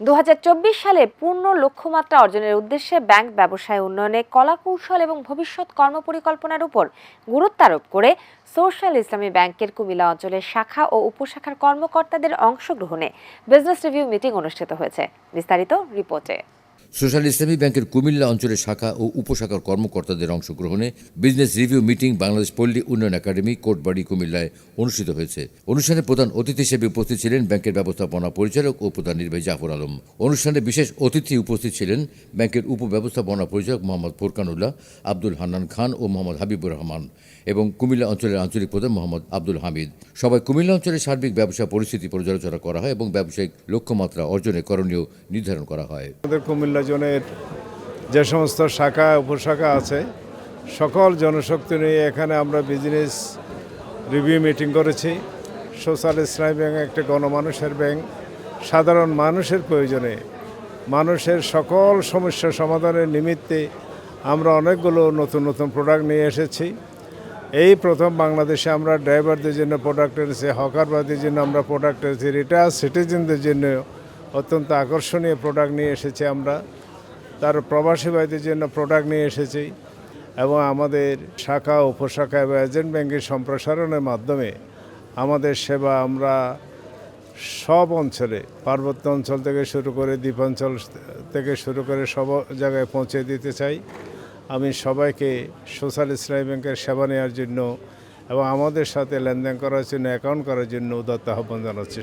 দু হাজার চব্বিশ সালে পূর্ণ লক্ষ্যমাত্রা অর্জনের উদ্দেশ্যে ব্যাংক ব্যবসায় উন্নয়নে কলাকৌশল এবং ভবিষ্যৎ কর্মপরিকল্পনার উপর গুরুত্ব আরোপ করে সোশ্যাল ইসলামী ব্যাংকের কুমিল্লা অঞ্চলের শাখা ও উপশাখার কর্মকর্তাদের অংশগ্রহণে বিজনেস রিভিউ মিটিং অনুষ্ঠিত হয়েছে। বিস্তারিত রিপোর্টে। সোশ্যাল ইসলামী ব্যাংকের কুমিল্লা অঞ্চলের শাখা ও উপশাখার কর্মকর্তাদের অংশগ্রহণে বিজনেস রিভিউ মিটিং বাংলাদেশ পল্লী উন্নয়ন একাডেমি কোটবাড়ি কুমিল্লায় অনুষ্ঠিত হয়েছে। অনুষ্ঠানে প্রধান অতিথি হিসেবে উপস্থিত ছিলেন ব্যাংকের ব্যবস্থাপনা পরিচালক ও প্রধান নির্বাহী জাফর আলম। অনুষ্ঠানে বিশেষ অতিথি উপস্থিত ছিলেন ব্যাংকের উপব্যবস্থাপনা পরিচালক মোহাম্মদ ফোরকানুল্লাহ, আব্দুল হান্নান খান ও মোহাম্মদ হাবিবুর রহমান এবং কুমিল্লা অঞ্চলের আঞ্চলিক প্রধান মোহাম্মদ আব্দুল হামিদ। সবাই কুমিল্লা অঞ্চলের সার্বিক ব্যবসা পরিস্থিতি পর্যালোচনা করা হয় এবং ব্যবসায়িক লক্ষ্যমাত্রা অর্জনে করণীয় নির্ধারণ করা হয়। কুমিল্লা জোনের যে সমস্ত শাখা, উপশাখা আছে, সকল জনশক্তি নিয়ে এখানে আমরা বিজনেস রিভিউ মিটিং করেছি। সোশ্যাল ইসলামী ব্যাংক একটা গণমানুষের ব্যাংক সাধারণ মানুষের প্রয়োজনে মানুষের সকল সমস্যা সমাধানের নিমিত্তে আমরা অনেকগুলো নতুন নতুন প্রোডাক্ট নিয়ে এসেছি। এই প্রথম বাংলাদেশে আমরা ড্রাইভারদের জন্য প্রোডাক্ট এনেছি হকারবাদের জন্য আমরা প্রোডাক্ট এনেছি রিটায়ার সিটিজেনদের জন্য অত্যন্ত আকর্ষণীয় প্রোডাক্ট নিয়ে এসেছি আমরা। তার প্রবাসী ভাইদের জন্য প্রোডাক্ট নিয়ে এসেছি এবং আমাদের শাখা, উপশাখা এবং এজেন্ট ব্যাংকের সম্প্রসারণের মাধ্যমে আমাদের সেবা আমরা সব অঞ্চলে, পার্বত্য অঞ্চল থেকে শুরু করে দ্বীপাঞ্চল থেকে শুরু করে সব জায়গায় পৌঁছে দিতে চাই। আমি সবাইকে সোশ্যাল ইসলামী ব্যাংকের সেবা নেওয়ার জন্য এবং আমাদের সাথে লেনদেন করার জন্য অ্যাকাউন্ট করার জন্য উদাত্ত আহ্বান জানাচ্ছি।